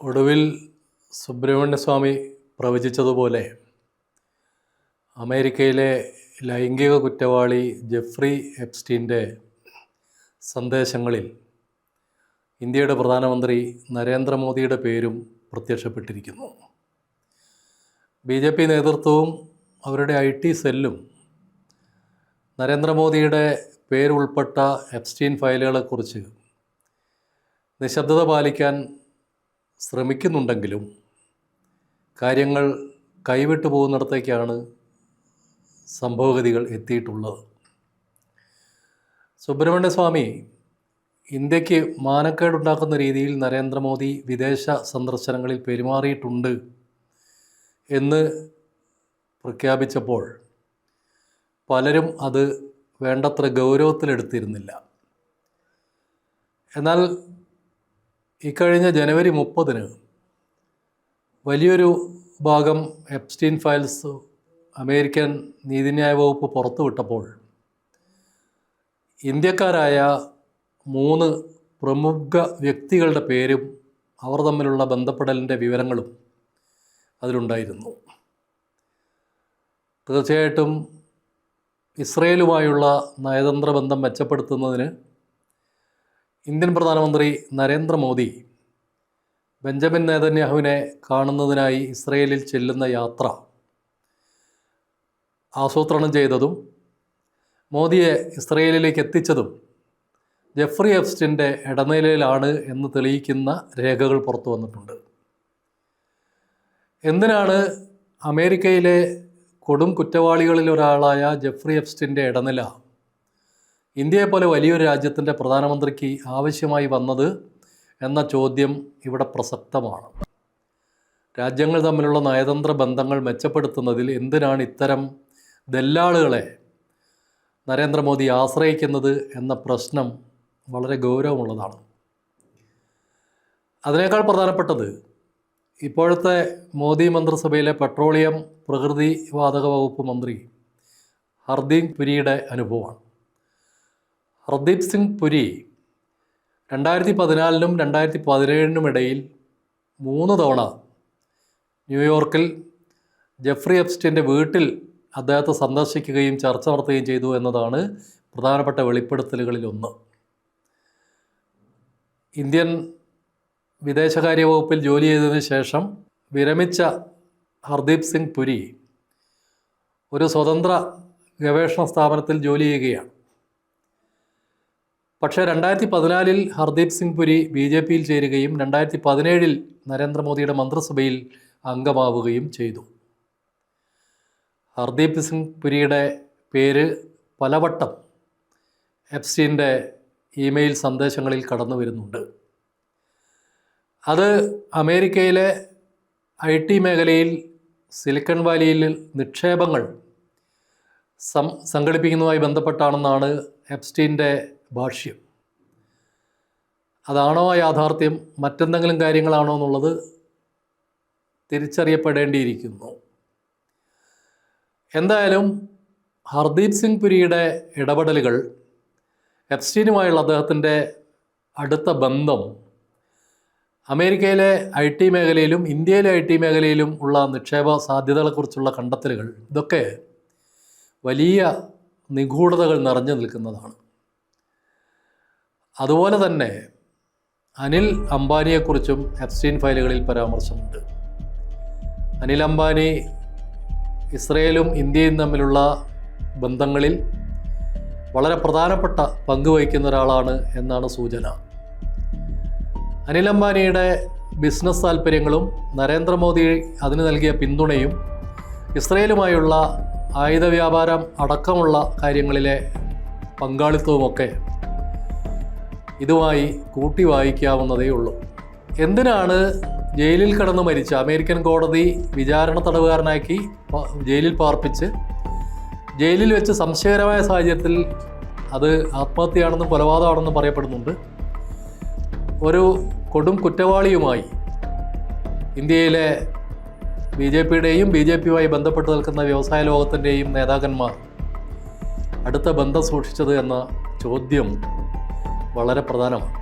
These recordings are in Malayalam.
ഒടുവിൽ സുബ്രഹ്മണ്യസ്വാമി പ്രവചിച്ചതുപോലെ അമേരിക്കയിലെ ലൈംഗിക കുറ്റവാളി ജെഫ്രി എപ്സ്റ്റീന്റെ സന്ദേശങ്ങളിൽ ഇന്ത്യയുടെ പ്രധാനമന്ത്രി നരേന്ദ്രമോദിയുടെ പേരും പ്രത്യക്ഷപ്പെട്ടിരിക്കുന്നു. ബി ജെ പി നേതൃത്വവും അവരുടെ ഐ ടി സെല്ലും നരേന്ദ്രമോദിയുടെ പേരുൾപ്പെട്ട എപ്സ്റ്റീൻ ഫയലുകളെക്കുറിച്ച് നിശബ്ദത പാലിക്കാൻ ശ്രമിക്കുന്നുണ്ടെങ്കിലും കാര്യങ്ങൾ കൈവിട്ടു പോകുന്നിടത്തേക്കാണ് സംഭവഗതികൾ എത്തിയിട്ടുള്ളത്. സുബ്രഹ്മണ്യസ്വാമി ഇന്ത്യയ്ക്ക് മാനക്കേടുണ്ടാക്കുന്ന രീതിയിൽ നരേന്ദ്രമോദി വിദേശ സന്ദർശനങ്ങളിൽ പെരുമാറിയിട്ടുണ്ട് എന്ന് പ്രഖ്യാപിച്ചപ്പോൾ പലരും അത് വേണ്ടത്ര ഗൗരവത്തിലെടുത്തിരുന്നില്ല. എന്നാൽ ഇക്കഴിഞ്ഞ ജനുവരി മുപ്പതിന് വലിയൊരു ഭാഗം എപ്സ്റ്റീൻ ഫയൽസ് അമേരിക്കൻ നീതിന്യായ വകുപ്പ് പുറത്തുവിട്ടപ്പോൾ ഇന്ത്യക്കാരായ മൂന്ന് പ്രമുഖ വ്യക്തികളുടെ പേരും അവർ തമ്മിലുള്ള ബന്ധപ്പെടലിന്റെ വിവരങ്ങളും അതിലുണ്ടായിരുന്നു. തീർച്ചയായിട്ടും ഇസ്രയേലുമായുള്ള നയതന്ത്ര ബന്ധം മെച്ചപ്പെടുത്തുന്നതിന് ഇന്ത്യൻ പ്രധാനമന്ത്രി നരേന്ദ്രമോദി ബെഞ്ചമിൻ നേതന്യാഹുവിനെ കാണുന്നതിനായി ഇസ്രയേലിൽ ചെല്ലുന്ന യാത്ര ആസൂത്രണം ചെയ്തതും മോദിയെ ഇസ്രയേലിലേക്ക് എത്തിച്ചതും ജെഫ്രി എഫ്സ്റ്റിന്റെ ഇടനിലയിലാണ് എന്ന് തെളിയിക്കുന്ന രേഖകൾ പുറത്തു വന്നിട്ടുണ്ട്. എന്തിനാണ് അമേരിക്കയിലെ കൊടും കുറ്റവാളികളിൽ ഒരാളായ ജെഫ്രി എഫ്സ്റ്റിന്റെ ഇടനില ഇന്ത്യയെപ്പോലെ വലിയൊരു രാജ്യത്തിന്റെ പ്രധാനമന്ത്രിക്ക് ആവശ്യമായി വന്നത് എന്ന ചോദ്യം ഇവിടെ പ്രസക്തമാണ്. രാജ്യങ്ങൾ തമ്മിലുള്ള നയതന്ത്ര ബന്ധങ്ങൾ മെച്ചപ്പെടുത്തുന്നതിൽ എന്തിനാണ് ഇത്തരം ദല്ലാളുകളെ നരേന്ദ്രമോദി ആശ്രയിക്കുന്നത് എന്ന പ്രശ്നം വളരെ ഗൗരവമുള്ളതാണ്. അതിനേക്കാൾ പ്രധാനപ്പെട്ടത് ഇപ്പോഴത്തെ മോദി മന്ത്രിസഭയിലെ പെട്രോളിയം പ്രകൃതി വാതക വകുപ്പ് മന്ത്രി ഹർദീപ് പുരിയുടെ അനുഭവമാണ്. ഹർദീപ് സിംഗ് പുരി രണ്ടായിരത്തി പതിനാലിനും രണ്ടായിരത്തി പതിനേഴിനും ഇടയിൽ മൂന്ന് തവണ ന്യൂയോർക്കിൽ ജെഫ്രി എപ്സ്റ്റിന്റെ വീട്ടിൽ അദ്ദേഹത്തെ സന്ദർശിക്കുകയും ചർച്ച നടത്തുകയും ചെയ്തു എന്നതാണ് പ്രധാനപ്പെട്ട വെളിപ്പെടുത്തലുകളിലൊന്ന് ഇന്ത്യൻ വിദേശകാര്യ വകുപ്പിൽ ജോലി ചെയ്തതിന് ശേഷം വിരമിച്ച ഹർദീപ് സിംഗ് പുരി ഒരു സ്വതന്ത്ര ഗവേഷണ സ്ഥാപനത്തിൽ ജോലി ചെയ്യുകയാണ്. പക്ഷേ രണ്ടായിരത്തി പതിനാലിൽ ഹർദീപ് സിംഗ് പുരി ബി ജെ പിയിൽ ചേരുകയും രണ്ടായിരത്തി പതിനേഴിൽ നരേന്ദ്രമോദിയുടെ മന്ത്രിസഭയിൽ അംഗമാവുകയും ചെയ്തു. ഹർദീപ് സിംഗ് പുരിയുടെ പേര് പലവട്ടം എഫ്സിന്റെ ഇമെയിൽ സന്ദേശങ്ങളിൽ കടന്നു വരുന്നുണ്ട്. അത് അമേരിക്കയിലെ ഐ ടി മേഖലയിൽ സിലിക്കൺ വാലിയിൽ നിക്ഷേപങ്ങൾ സം സംഘടിപ്പിക്കുന്നതുമായി ബന്ധപ്പെട്ടാണെന്നാണ് എപ്സ്റ്റീന്റെ ഭാഷ്യം. അതാണോ യാഥാർത്ഥ്യം? മറ്റെന്തെങ്കിലും കാര്യങ്ങളാണോ എന്നുള്ളത് തിരിച്ചറിയപ്പെടേണ്ടിയിരിക്കുന്നു. എന്തായാലും ഹർദീപ് സിംഗ് പുരിയുടെ ഇടപെടലുകൾ എപ്സ്റ്റീനുമായുള്ള അദ്ദേഹത്തിന്റെ അടുത്ത ബന്ധം അമേരിക്കയിലെ ഐ ടി മേഖലയിലും ഇന്ത്യയിലെ ഐ ടി മേഖലയിലും ഉള്ള നിക്ഷേപ സാധ്യതകളെക്കുറിച്ചുള്ള കണ്ടെത്തലുകൾ ഇതൊക്കെ വലിയ നിഗൂഢതകൾ നിറഞ്ഞു നിൽക്കുന്നതാണ്. അതുപോലെ തന്നെ അനിൽ അംബാനിയെക്കുറിച്ചും എഫ്സീൻ ഫയലുകളിൽ പരാമർശമുണ്ട്. അനിൽ അംബാനി ഇസ്രയേലും ഇന്ത്യയും തമ്മിലുള്ള ബന്ധങ്ങളിൽ വളരെ പ്രധാനപ്പെട്ട പങ്ക് വഹിക്കുന്ന ഒരാളാണ് എന്നാണ് സൂചന. അനിൽ അംബാനിയുടെ ബിസിനസ് താല്പര്യങ്ങളും നരേന്ദ്രമോദി അതിന് നൽകിയ പിന്തുണയും ഇസ്രയേലുമായുള്ള ആയുധ വ്യാപാരം അടക്കമുള്ള കാര്യങ്ങളിലെ പങ്കാളിത്തവുമൊക്കെ ഇതുമായി കൂട്ടി വായിക്കാവുന്നതേ ഉള്ളൂ. എന്തിനാണ് ജയിലിൽ കിടന്ന് മരിച്ച അമേരിക്കൻ കോടതി വിചാരണ തടവുകാരനാക്കി ജയിലിൽ പാർപ്പിച്ച്? ജയിലിൽ വെച്ച് സംശയകരമായ സാഹചര്യത്തിൽ അത് ആത്മഹത്യയാണെന്നും കൊലപാതകമാണെന്നും പറയപ്പെടുന്നുണ്ട്. ഒരു കൊടും കുറ്റവാളിയുമായി ഇന്ത്യയിലെ ബി ജെ പിയുടെയും ബി ജെ പിയുമായി ബന്ധപ്പെട്ട് നിൽക്കുന്ന വ്യവസായ ലോകത്തിന്റെയും നേതാക്കന്മാർ അടുത്ത ബന്ധം സൂക്ഷിച്ചത് എന്ന ചോദ്യം വളരെ പ്രധാനമാണ്.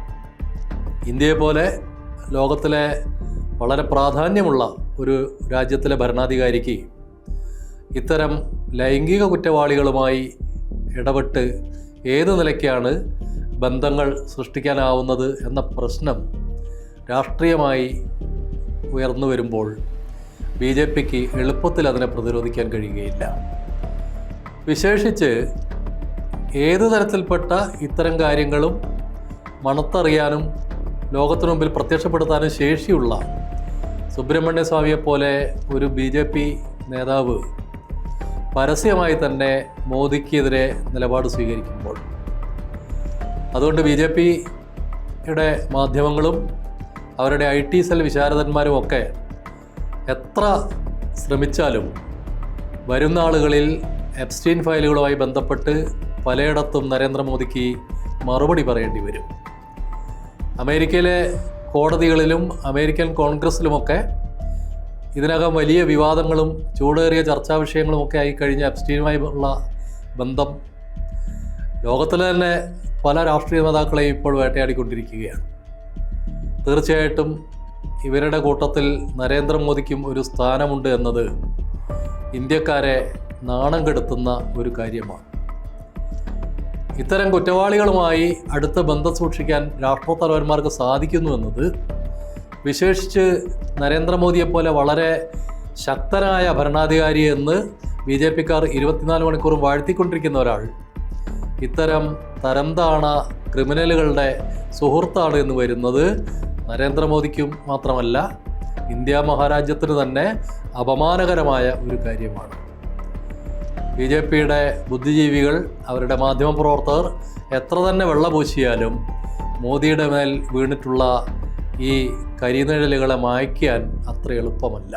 ഇന്ത്യയെ പോലെ ലോകത്തിലെ വളരെ പ്രാധാന്യമുള്ള ഒരു രാജ്യത്തിലെ ഭരണാധികാരിക്ക് ഇത്തരം ലൈംഗിക കുറ്റവാളികളുമായി ഇടപെട്ട് ഏത് നിലയ്ക്കാണ് ബന്ധങ്ങൾ സൃഷ്ടിക്കാനാവുന്നത് എന്ന പ്രശ്നം രാഷ്ട്രീയമായി ഉയർന്നു വരുമ്പോൾ ബി ജെ പിക്ക് എളുപ്പത്തിൽ അതിനെ പ്രതിരോധിക്കാൻ കഴിയുകയില്ല. വിശേഷിച്ച് ഏത് തരത്തിൽപ്പെട്ട ഇത്തരം കാര്യങ്ങളും മണത്തറിയാനും ലോകത്തിനു മുമ്പിൽ പ്രത്യക്ഷപ്പെടുത്താനും ശേഷിയുള്ള സുബ്രഹ്മണ്യ സ്വാമിയെ പോലെ ഒരു ബി ജെ പി നേതാവ് പരസ്യമായി തന്നെ മോദിക്കെതിരെ നിലപാട് സ്വീകരിക്കുമ്പോൾ. അതുകൊണ്ട് ബി ജെ പിയുടെ മാധ്യമങ്ങളും അവരുടെ ഐ ടി സെൽ വിശാരദന്മാരും ഒക്കെ എത്ര ശ്രമിച്ചാലും വരുന്ന ആളുകളിൽ എപ്സ്റ്റീൻ ഫയലുകളുമായി ബന്ധപ്പെട്ട് പലയിടത്തും നരേന്ദ്രമോദിക്ക് മറുപടി പറയേണ്ടി വരും. അമേരിക്കയിലെ കോടതികളിലും അമേരിക്കൻ കോൺഗ്രസ്സിലുമൊക്കെ ഇതിനകം വലിയ വിവാദങ്ങളും ചൂടേറിയ ചർച്ചാ വിഷയങ്ങളുമൊക്കെ ആയിക്കഴിഞ്ഞ ആയി കഴിഞ്ഞ എപ്സ്റ്റീനുമായി ഉള്ള ബന്ധം ലോകത്തിലെ തന്നെ പല രാഷ്ട്രീയ നേതാക്കളെയും ഇപ്പോൾ വേട്ടയാടിക്കൊണ്ടിരിക്കുകയാണ്. തീർച്ചയായിട്ടും ഇവരുടെ കൂട്ടത്തിൽ നരേന്ദ്രമോദിക്കും ഒരു സ്ഥാനമുണ്ട് എന്നത് ഇന്ത്യക്കാരെ നാണം കെടുത്തുന്ന ഒരു കാര്യമാണ്. ഇത്തരം കുറ്റവാളികളുമായി അടുത്ത ബന്ധം സൂക്ഷിക്കാൻ രാഷ്ട്രത്തലവന്മാർക്ക് സാധിക്കുന്നു എന്നത് വിശേഷിച്ച് നരേന്ദ്രമോദിയെപ്പോലെ വളരെ ശക്തനായ ഭരണാധികാരി എന്ന് ബി ജെ പിക്കാർ ഇരുപത്തിനാല് മണിക്കൂറും വാഴ്ത്തിക്കൊണ്ടിരിക്കുന്ന ഒരാൾ ഇത്തരം തരംതാണ ക്രിമിനലുകളുടെ സുഹൃത്താണ് എന്ന് വരുന്നത് നരേന്ദ്രമോദിക്കും മാത്രമല്ല ഇന്ത്യ മഹാരാജ്യത്തിന് തന്നെ അപമാനകരമായ ഒരു കാര്യമാണ്. ബി ജെ പിയുടെ ബുദ്ധിജീവികൾ അവരുടെ മാധ്യമപ്രവർത്തകർ എത്ര തന്നെ വെള്ളപൂശിയാലും മോദിയുടെ മേൽ വീണിട്ടുള്ള ഈ കരിനിഴലുകളെ മായ്ക്കാൻ അത്ര എളുപ്പമല്ല.